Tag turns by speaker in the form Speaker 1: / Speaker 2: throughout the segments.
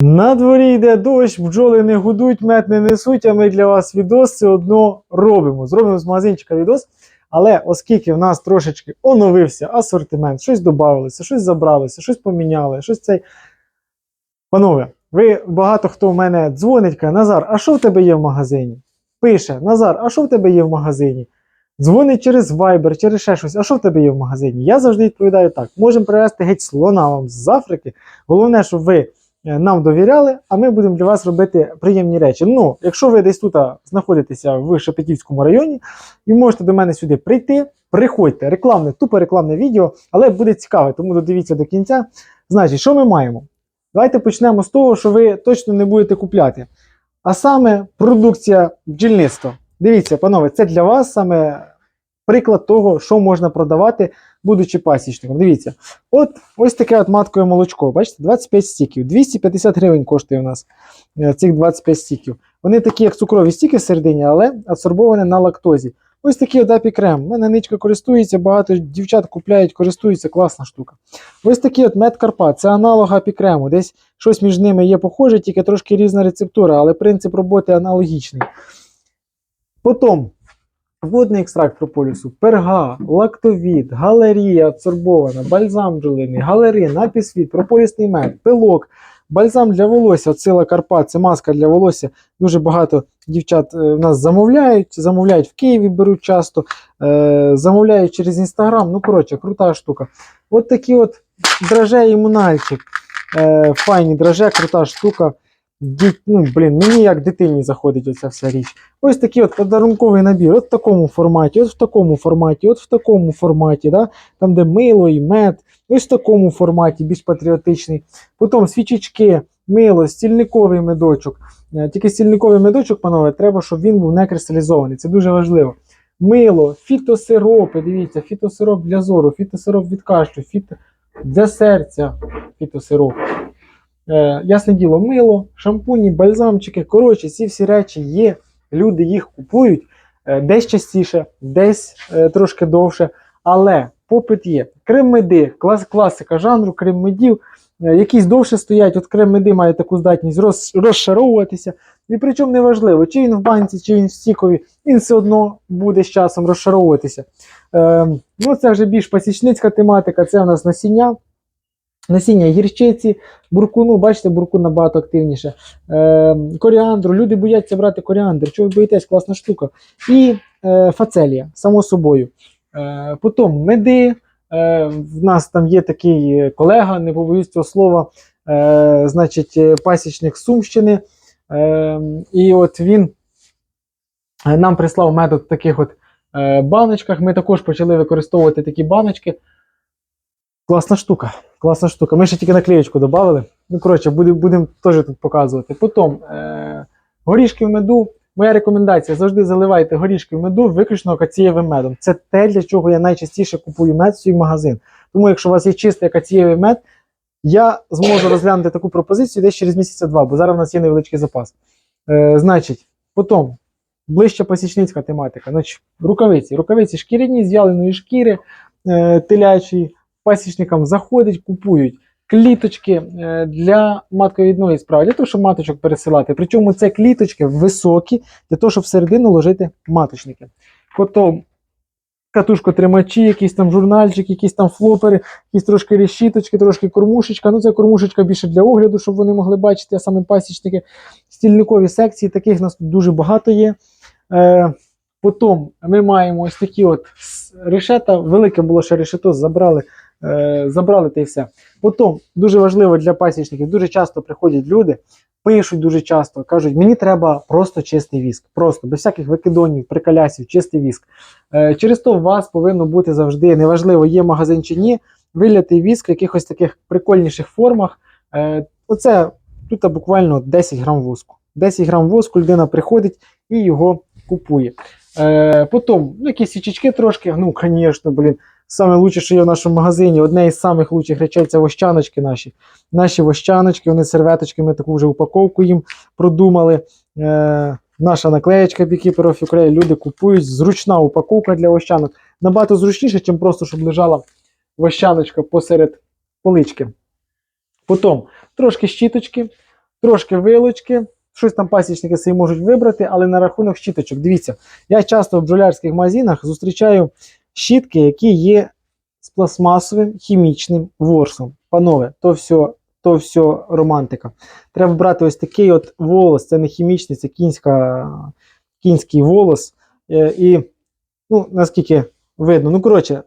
Speaker 1: На дворі йде дощ, бджоли не гудуть, мед не несуть, а ми для вас відос це одно робимо. Зробимо з магазинчика відос. Але оскільки в нас трошечки оновився асортимент, щось додавалося, щось забралося, щось поміняли, щось цей. Панове, ви багато хто в мене дзвонить, каже, Назар, а що в тебе є в магазині? Пише, Назар, а що в тебе є в магазині? Дзвонить через Viber, через ще щось, а що в тебе є в магазині? Я завжди відповідаю так: можемо привезти геть слона вам з Африки. Головне, щоб ви нам довіряли, а ми будемо для вас робити приємні речі. Ну, якщо ви десь тут знаходитеся в Шепетівському районі і можете до мене сюди прийти, приходьте. Рекламне, тупо рекламне відео, але буде цікаве, тому додивіться до кінця. Значить, що ми маємо? Давайте почнемо з того, що ви точно не будете купляти. А саме продукція бджільництва. Дивіться, панове, це для вас саме приклад того, що можна продавати, будучи пасічником. Дивіться, от ось таке от маткове молочко. Бачите, 25 стіків. 250 гривень коштує у нас е, цих 25 стіків. Вони такі, як цукрові стіки всередині, але адсорбовані на лактозі. Ось такий от апікрем. У мене ничка користується, багато дівчат купляють, користуються, класна штука. Ось такий от мед Карпат, це аналог апікрему. Десь щось між ними є похоже, тільки трошки різна рецептура, але принцип роботи аналогічний. Потім водний екстракт прополісу, перга, лактовід, галерія адсорбована, бальзам бджолиний, галерин, апісвіт, прополісний мед, пилок, бальзам для волосся, сила Карпат, це маска для волосся. Дуже багато дівчат е, в нас замовляють, замовляють в Києві, беруть часто, е, замовляють через інстаграм. Ну, коротше, крута штука. От такі от драже імунальчик. Е, файні драже, крута штука. Ну, блін, мені як дитині заходить оця вся річ. Ось такий от подарунковий набір, от в такому форматі, от в такому форматі, от в такому форматі, да? там, де мило і мед, ось в такому форматі, більш патріотичний. Потім свічечки, мило, стільниковий медочок. Е, Тільки стільниковий медочок, панове, треба, щоб він був не кристалізований. Це дуже важливо. Мило, фітосиропи, дивіться, фітосироп для зору, фітосироп від кашлю, фіто... для серця фітосироп. Е, ясне діло, мило, шампуні, бальзамчики. Коротше, ці всі речі є. Люди їх купують е, десь частіше, десь е, трошки довше. Але попит є. Крем-меди, клас, класика жанру, крем-медів, якісь довше стоять. От крем-меди має таку здатність роз, розшаровуватися. І причому неважливо, чи він в банці, чи він в стікові, він все одно буде з часом розшаровуватися. Е, ну, це вже більш пасічницька тематика, це у нас насіння. Насіння гірчиці, буркуну, бачите, буркун набагато активніше. Е, коріандру. Люди бояться брати коріандр. Чого ви боїтесь? Класна штука. І е, фацелія, само собою. Е, потім меди. Е, в нас там є такий колега, не побоюсь цього слова, е, значить, пасічник Сумщини. Е, і от він е, нам прислав метод в таких от е, баночках. Ми також почали використовувати такі баночки. Класна штука. Класна штука. Ми ще тільки наклеєчку додали. Ну, коротше, будемо будем теж тут показувати. Потім е, горішки в меду. Моя рекомендація: завжди заливайте горішки в меду виключно акацієвим медом. Це те, для чого я найчастіше купую мед в свій магазин. Тому, якщо у вас є чистий акацієвий мед, я зможу розглянути таку пропозицію десь через місяця два, бо зараз у нас є невеличкий запас. Е, значить, потім ближче посічницька тематика. Значить, рукавиці. Рукавиці шкіряні з шкіри е, телячої. Пасічникам заходять, купують кліточки е, для матковідної справи, для того, щоб маточок пересилати. Причому це кліточки високі, для того, щоб всередину ложити маточники. Потім катушко-тримачі, якийсь там журнальчик, якісь там флопери, якісь трошки решіточки, трошки кормушечка. Ну, це кормушечка більше для огляду, щоб вони могли бачити, а саме пасічники. Стільникові секції, таких у нас тут дуже багато є. Е, Потім ми маємо ось такі от решета. Велике було ще решето, забрали, забрали та все. Потім дуже важливо для пасічників, дуже часто приходять люди, пишуть дуже часто, кажуть, мені треба просто чистий віск. Просто без всяких викидонів, прикалясів, чистий віск. Е, через то у вас повинно бути завжди, неважливо, є магазин чи ні, вилятий віск в якихось таких прикольніших формах. Е, оце тут буквально 10 грам воску. 10 грам воску людина приходить і його купує. Е, потім, ну, якісь свічечки трошки, ну, звісно, блін. Саме лучше, що є в нашому магазині, одне із самих лучших речей це вощаночки наші. Наші вощаночки, вони серветочки, ми таку вже упаковку їм продумали. Е, наша наклеєчка Beekeeper of Ukraine, люди купують. Зручна упаковка для вощанок. Набагато зручніше, ніж просто, щоб лежала вощаночка посеред полички. Потім трошки щіточки, трошки вилочки, щось там пасічники собі можуть вибрати, але на рахунок щіточок. Дивіться, я часто в бджолярських магазинах зустрічаю щітки, які є з пластмасовим хімічним ворсом. Панове, то все, то все романтика. Треба брати ось такий от волос, це не хімічний, це кінська, кінський волос. Е, і ну, наскільки видно, ну коротше,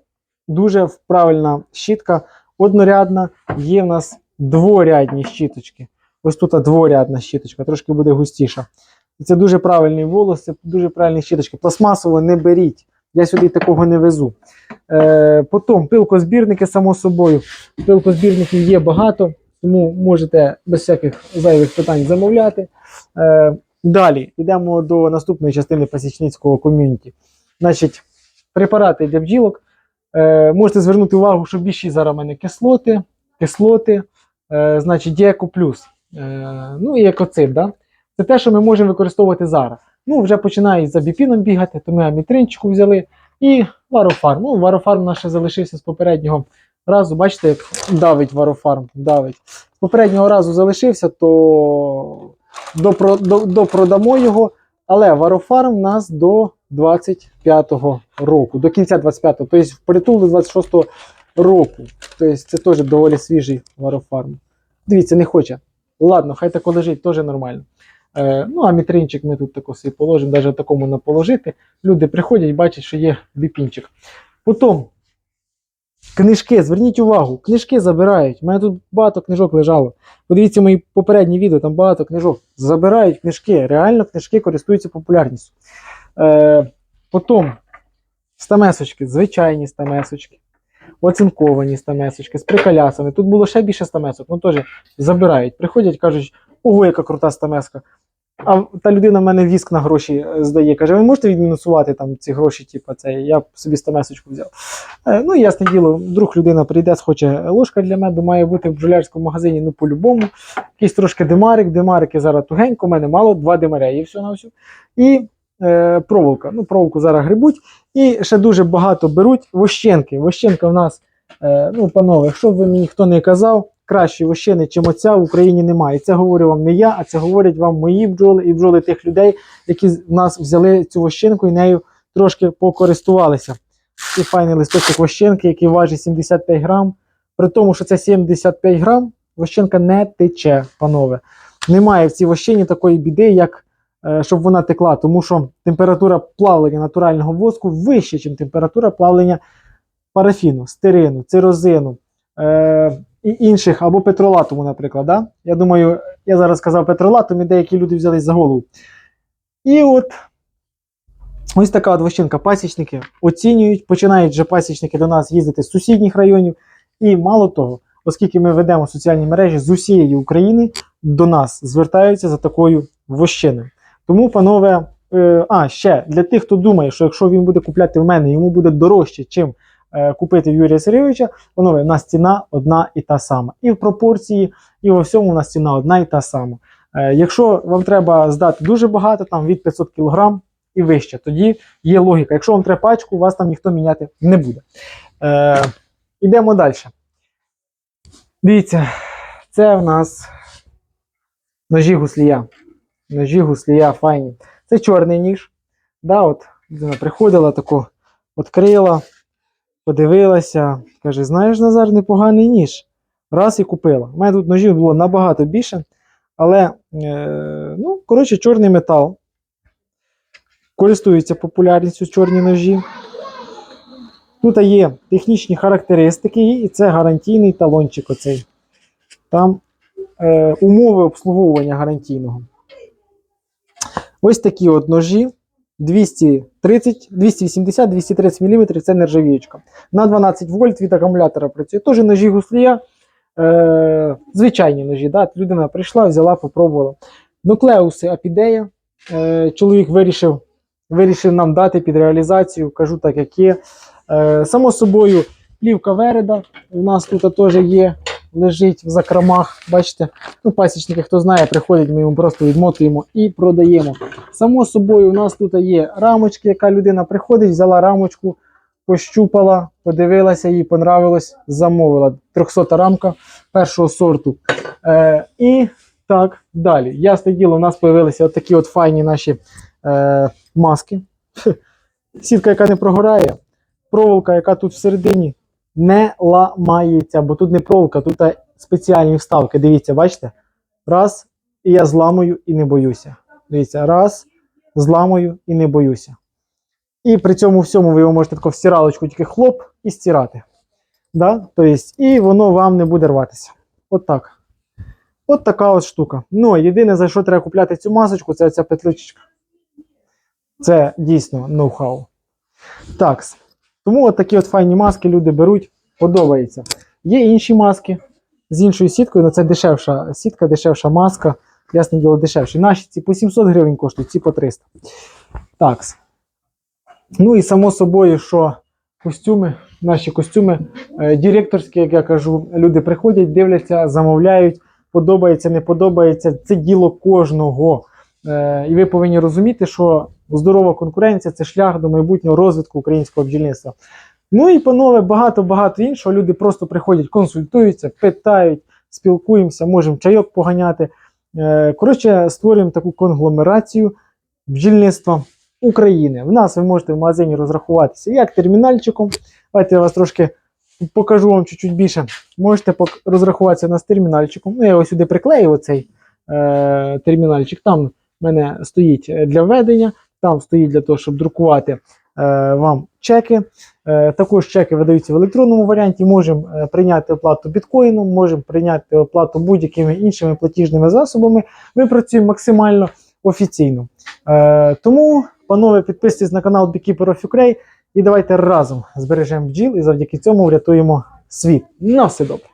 Speaker 1: дуже правильна щітка, однорядна, є в нас дворядні щіточки. Ось тут дворядна щіточка, трошки буде густіша. І це дуже правильний волос, це дуже правильні щіточки. Пластмасово не беріть. Я сюди такого не везу. Е, потім пилкозбірники, само собою. Пилкозбірників є багато, тому можете без всяких зайвих питань замовляти. Е, далі йдемо до наступної частини пасічницького ком'юніті. Значить, препарати для бджілок. Е, можете звернути увагу, що більшість зараз в мене кислоти, кислоти, е, значить, Діеко плюс. Е, ну і екоцид. Да? Це те, що ми можемо використовувати зараз. Ну, вже починають за біпіном бігати, то ми амітринчику взяли і варофарм. Ну, варофарм наш залишився з попереднього разу. Бачите, як давить варофарм, давить. З попереднього разу залишився, то допро, до, допродамо його. Але варофарм у нас до 25-го року, до кінця 25-го, тобто впритул до 26-го року. Тобто це теж доволі свіжий варофарм. Дивіться, не хоче. Ладно, хай тако лежить, теж нормально. Е, ну, а мітринчик ми тут тако собі положимо, навіть такому не положити. Люди приходять, бачать, що є біпінчик. Потім книжки, зверніть увагу, книжки забирають. У мене тут багато книжок лежало. Подивіться мої попередні відео, там багато книжок. Забирають книжки. Реально книжки користуються популярністю. Е, потім стамесочки, звичайні стамесочки, оцинковані стамесочки з приколясами. Тут було ще більше стамесок, ну теж забирають. Приходять, кажуть, ого, яка крута стамеска. А та людина в мене віск на гроші е, здає. Каже, ви можете відмінусувати там ці гроші, типу, це я собі стамесочку взяв. Е, ну, ясне діло, вдруг людина прийде, схоче ложка для меду, має бути в бджолярському магазині, ну по-любому. Якийсь трошки димарик, димарики зараз тугенько, у мене мало, два димаря і все на все. І е, проволока. Ну, проволоку зараз грибуть. І ще дуже багато беруть вощенки. Вощенка в нас, е, ну, панове, якщо б ви мені ніхто не казав, кращої вощини, чим оця в Україні немає. І це говорю вам не я, а це говорять вам мої бджоли і бджоли тих людей, які в нас взяли цю вощинку і нею трошки покористувалися. Такий файний листочок вощинки, який важить 75 грам. При тому, що це 75 грам, вощинка не тече, панове. Немає в цій вощині такої біди, як е, щоб вона текла, тому що температура плавлення натурального воску вища, ніж температура плавлення парафіну, стерину, цирозину. Е, і інших, або петролатуму, наприклад. Да? Я думаю, я зараз сказав петролатум, і деякі люди взялись за голову. І от ось така от вощинка. Пасічники оцінюють, починають вже пасічники до нас їздити з сусідніх районів. І мало того, оскільки ми ведемо соціальні мережі з усієї України, до нас звертаються за такою вощиною. Тому, панове, е, а ще для тих, хто думає, що якщо він буде купляти в мене, йому буде дорожче, чим купити в Юрія Сергійовича, панове, у нас ціна одна і та сама. І в пропорції, і во всьому у нас ціна одна і та сама. Е, якщо вам треба здати дуже багато, там від 500 кг і вище, тоді є логіка. Якщо вам треба пачку, вас там ніхто міняти не буде. Е, Ідемо далі. Дивіться, це в нас ножі гуслія. Ножі гуслія файні. Це чорний ніж. Да, от приходила, таку відкрила, подивилася, каже: знаєш, Назар, непоганий ніж. Раз і купила. У мене тут ножів було набагато більше. Але, е, ну, коротше, чорний метал. Користується популярністю чорні ножі. Тут є технічні характеристики, і це гарантійний талончик. Оцей. Там е, умови обслуговування гарантійного. Ось такі от ножі 230, 280, 230 мм це нержавіючка. На 12 вольт від акумулятора працює. Теж ножі гуслія. Е, звичайні ножі. Да? Людина прийшла, взяла, попробувала. Нуклеуси апідея. Е, чоловік вирішив, вирішив нам дати під реалізацію, кажу так, як є. Е, само собою, плівка вереда у нас тут теж є, лежить в закромах. Бачите, ну, пасічники, хто знає, приходять, ми йому просто відмотуємо і продаємо. Само собою, у нас тут є рамочки, яка людина приходить, взяла рамочку, пощупала, подивилася, їй понравилось, замовила. 300 рамка першого сорту. Е, і Так, далі. Ясне діло, у нас з'явилися такі от файні наші е, маски. Сітка, яка не прогорає, проволока, яка тут всередині, не ламається, бо тут не проволока, тут е, спеціальні вставки. Дивіться, бачите? Раз, і я зламую і не боюся. Дивіться, раз, зламую і не боюся. І при цьому всьому ви його можете тако стиралочку тільки хлоп і стирати. Да? Тобто, і воно вам не буде рватися. От так. От така от штука. Ну, єдине, за що треба купляти цю масочку, це ця петличка. Це дійсно ноу-хау. Так. Тому от такі от файні маски люди беруть, подобається. Є інші маски з іншою сіткою, але це дешевша сітка, дешевша маска. Ясне діло, дешевше. Наші ці по 700 гривень коштують, ці по 300. Так. Ну і само собою, що костюми, наші костюми е, директорські, як я кажу, люди приходять, дивляться, замовляють, подобається, не подобається. Це діло кожного. Е, і ви повинні розуміти, що здорова конкуренція це шлях до майбутнього розвитку українського бджільництва. Ну і, панове, багато-багато іншого. Люди просто приходять, консультуються, питають, спілкуємося, можемо чайок поганяти. Е, Коротше, створюємо таку конгломерацію бджільництва України. В нас ви можете в магазині розрахуватися як термінальчиком. Давайте я вас трошки покажу вам чуть-чуть більше. Можете розрахуватися нас термінальчиком. Ну, я його сюди приклею, оцей е, термінальчик. Там в мене стоїть для введення, там стоїть для того, щоб друкувати е, вам чеки. Е, також чеки видаються в електронному варіанті. Можемо е, прийняти оплату біткоїном, можемо прийняти оплату будь-якими іншими платіжними засобами. Ми працюємо максимально офіційно. Е, тому, панове, підписуйтесь на канал Beekeeper of Ukraine і давайте разом збережемо бджіл і завдяки цьому врятуємо світ. На все добре.